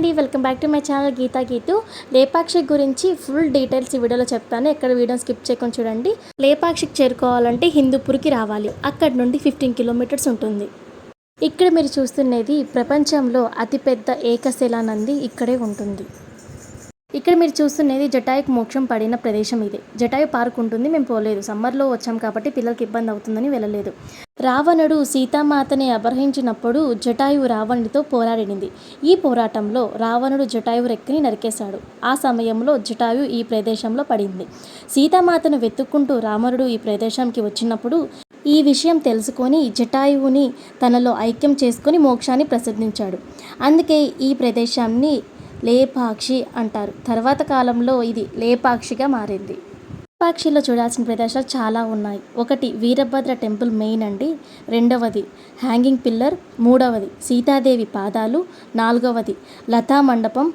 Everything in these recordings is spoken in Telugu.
అండి welcome back to my channel Geetha Geethu. Lepakshi గురించి ఫుల్ డీటెయిల్స్ ఈ వీడియోలో చెప్తాను. ఎక్కడ వీడియో స్కిప్ చేయకుండా చూడండి. లేపాక్షికి చేరుకోవాలంటే హిందూపూర్కి రావాలి. అక్కడ నుండి ఫిఫ్టీన్ కిలోమీటర్స్ ఉంటుంది. ఇక్కడ మీరు చూస్తున్నది ప్రపంచంలో అతిపెద్ద ఏకశిలా నంది ఇక్కడే ఉంటుంది. ఇక్కడ మీరు చూస్తున్నది జటాయుకు మోక్షం పడిన ప్రదేశం ఇది. జటాయు పార్క్ ఉంటుంది మేము పోలేదు. సమ్మర్లో వచ్చాం కాబట్టి పిల్లలకి ఇబ్బంది అవుతుందని వెళ్ళలేదు. రావణుడు సీతామాతని అపహరించినప్పుడు జటాయువు రావణుడితో పోరాడింది ఈ పోరాటంలో రావణుడు జటాయువు రెక్కని నరికేశాడు. ఆ సమయంలో జటాయు ఈ ప్రదేశంలో పడింది. సీతామాతను వెతుక్కుంటూ రావణుడు ఈ ప్రదేశంకి వచ్చినప్పుడు ఈ విషయం తెలుసుకొని జటాయువుని తనలో ఐక్యం చేసుకొని మోక్షాన్ని ప్రసిద్ధించాడు అందుకే ఈ ప్రదేశాన్ని లేపాక్షి అంటారు. తర్వాత కాలంలో ఇది లేపాక్షిగా మారింది. లేపాక్షిలో చూడాల్సిన ప్రదేశాలు చాలా ఉన్నాయి. ఒకటి వీరభద్ర టెంపుల్ మెయిన్ అండి. రెండవది హ్యాంగింగ్ పిల్లర్. మూడవది సీతాదేవి పాదాలు. నాలుగవది లతా మండపం.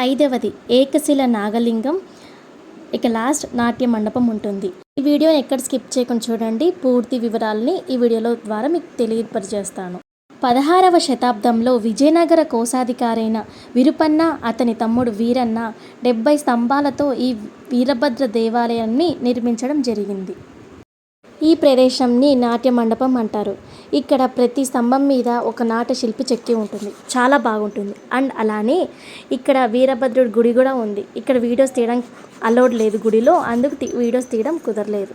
ఐదవది ఏకశిల నాగలింగం. ఇక లాస్ట్ నాట్య మండపం ఉంటుంది. ఈ వీడియోని ఎక్కడ స్కిప్ చేయకుండా చూడండి. పూర్తి వివరాలని ఈ వీడియోలో ద్వారా మీకు తెలియపరిచేస్తాను. పదహారవ శతాబ్దంలో విజయనగర కోశాధికారైన విరుపన్న అతని తమ్ముడు వీరన్న డెబ్బై స్తంభాలతో ఈ వీరభద్ర దేవాలయాన్ని నిర్మించడం జరిగింది. ఈ ప్రదేశంని నాట్య మండపం అంటారు. ఇక్కడ ప్రతి స్తంభం మీద ఒక నాట్య శిల్పి చెక్కి ఉంటుంది. చాలా బాగుంటుంది. అండ్ అలానే ఇక్కడ వీరభద్రుడి గుడి కూడా ఉంది. ఇక్కడ వీడియోస్ తీయడం అలౌడ్ లేదు గుడిలో. అందుకు వీడియోస్ తీయడం కుదరలేదు.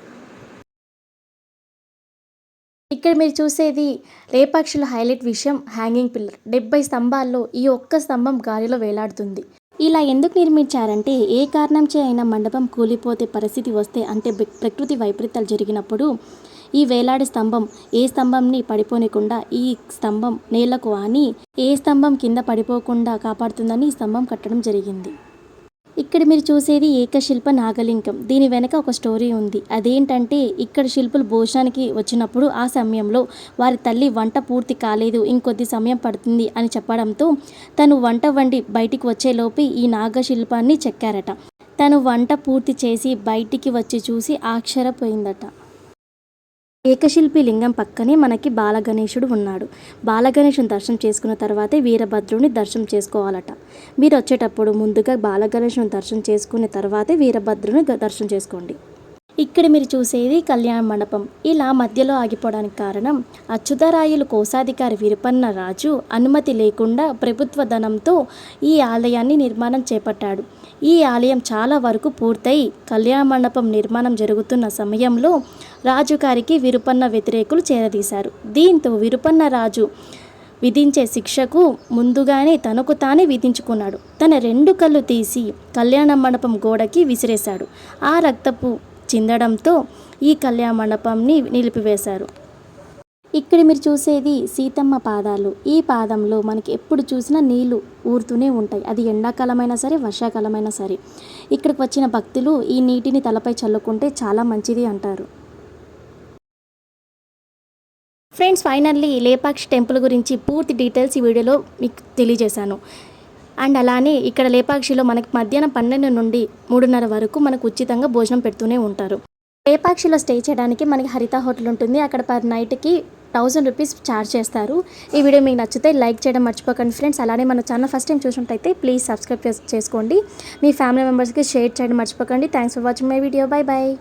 ఇక్కడ మీరు చూసేది లేపాక్షుల హైలైట్ విషయం హ్యాంగింగ్ పిల్లర్ డెబ్బై స్తంభాల్లో ఈ ఒక్క స్తంభం గాలిలో వేలాడుతుంది. ఇలా ఎందుకు నిర్మించారంటే ఏ కారణం చే అయినా మండపం కూలిపోతే పరిస్థితి వస్తే అంటే ప్రకృతి వైపరీత్యాలు జరిగినప్పుడు ఈ వేలాడి స్తంభం ఏ స్తంభంని పడిపోనికుండా ఈ స్తంభం నేలకు ఆని ఏ స్తంభం కింద పడిపోకుండా కాపాడుతుందని ఈ స్తంభం కట్టడం జరిగింది. ఇక్కడ మీరు చూసేది ఏకశిల్ప నాగలింగం. దీని వెనక ఒక స్టోరీ ఉంది. అదేంటంటే ఇక్కడ శిల్పులు భోజనానికి వచ్చినప్పుడు ఆ సమయంలో వారి తల్లి వంట పూర్తి కాలేదు ఇంకొద్ది సమయం పడుతుంది అని చెప్పడంతో తను వంట వండి బయటికి వచ్చేలోపే ఈ నాగశిల్పాన్ని చెక్కారట. తను వంట పూర్తి చేసి బయటికి వచ్చి చూసి ఆశ్చర్యపోయిందట. ఏకశిల్పి లింగం పక్కనే మనకి బాలగణేశుడు ఉన్నాడు. బాలగణేశుని దర్శనం చేసుకున్న తర్వాతే వీరభద్రుని దర్శనం చేసుకోవాలట. మీరు వచ్చేటప్పుడు ముందుగా బాలగణేశుని దర్శనం చేసుకున్న తర్వాతే వీరభద్రుని దర్శనం చేసుకోండి. ఇక్కడ మీరు చూసేది కళ్యాణ మండపం. ఇలా మధ్యలో ఆగిపోవడానికి కారణం అచ్యుతరాయులు కోశాధికారి విరుపన్న రాజు అనుమతి లేకుండా ప్రభుత్వ ధనంతో ఈ ఆలయాన్ని నిర్మాణం చేపట్టాడు. ఈ ఆలయం చాలా వరకు పూర్తయి కళ్యాణ మండపం నిర్మాణం జరుగుతున్న సమయంలో రాజుగారికి విరుపన్న వ్యతిరేకులు చేరదీశారు. దీంతో విరుపన్న రాజు విధించే శిక్షకు ముందుగానే తనకు తానే విధించుకున్నాడు. తన రెండు కళ్ళు తీసి కళ్యాణ మండపం గోడకి విసిరేశాడు. ఆ రక్తపు చిందడంతో ఈ కళ్యాణ మండపంని నిలిపివేశారు. ఇక్కడ మీరు చూసేది సీతమ్మ పాదాలు. ఈ పాదంలో మనకి ఎప్పుడు చూసినా నీళ్ళు ఊరుతూనే ఉంటాయి. అది ఎండాకాలమైనా సరే వర్షాకాలమైనా సరే. ఇక్కడికి వచ్చిన భక్తులు ఈ నీటిని తలపై చల్లుకుంటే చాలా మంచిది అంటారు. ఫ్రెండ్స్ ఫైనల్లీ లేపాక్షి టెంపుల్ గురించి పూర్తి డీటెయిల్స్ ఈ వీడియోలో మీకు తెలియజేశాను. అండ్ అలానే ఇక్కడ లేపాక్షిలో మనకి మధ్యాహ్నం పన్నెండు నుండి మూడున్నర వరకు మనకు ఉచితంగా భోజనం పెడుతూనే ఉంటారు. లేపాక్షిలో స్టే చేయడానికి మనకి హరిత హోటల్ ఉంటుంది. అక్కడ పర్ నైట్కి థౌజండ్ రూపీస్ ఛార్జ్ చేస్తారు. ఈ వీడియో మీకు నచ్చితే లైక్ చేయడం మర్చిపోకండి ఫ్రెండ్స్ అలానే మన ఛానల్ ఫస్ట్ టైం చూసినట్టయితే ప్లీజ్ సబ్స్క్రైబ్ చేసుకోండి. మీ ఫ్యామిలీ మెంబర్స్కి షేర్ చేయడం మర్చిపోకండి. Thanks for watching my video bye bye